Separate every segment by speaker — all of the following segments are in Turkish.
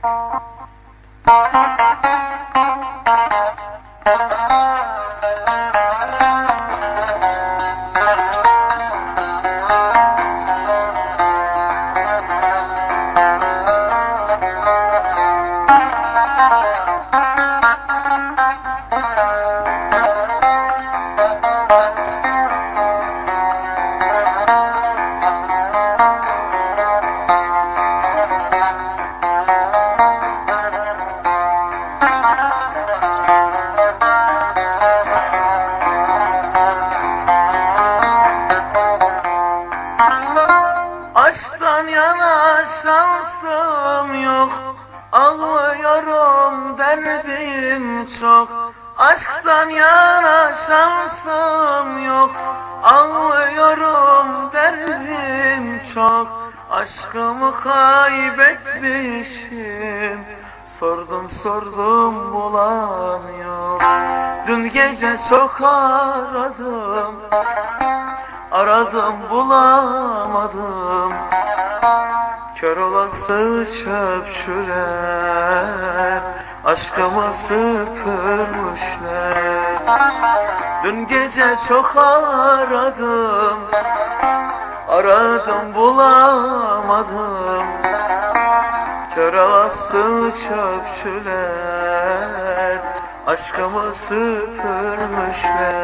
Speaker 1: Thank you. Aşktan yana şansım yok. Ağlıyorum derdim çok. Aşktan yana şansım yok. Ağlıyorum derdim çok. Aşkımı kaybetmişim Sordum sordum bulan yok. Dün gece çok aradım. Aradım bulamadım. Kör olası çöpçüler Aşkımı süpürmüşler. Dün gece çok aradım. Aradım bulamadım Olası çöpçüler Aşkımı süpürmüşler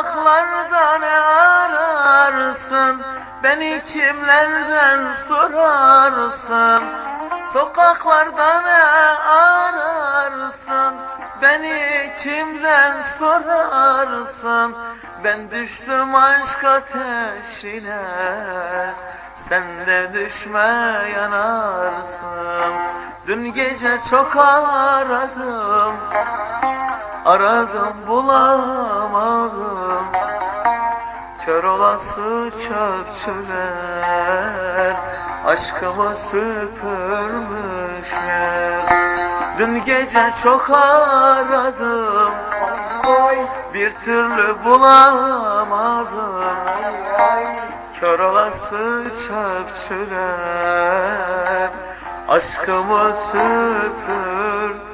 Speaker 1: Sokaklarda ne ararsın? Beni kimlerden sorarsın? Sokaklarda ne ararsın? Beni kimden sorarsın? Ben düştüm aşk ateşine Sen de düşme yanarsın. Dün gece çok aradım Aradım bulamadım Kör olası çöpçüler Aşkımı süpürmüşler. Dün gece çok aradım Bir türlü bulamadım. Kör olası çöpçüler Aşkımı süpürmüşler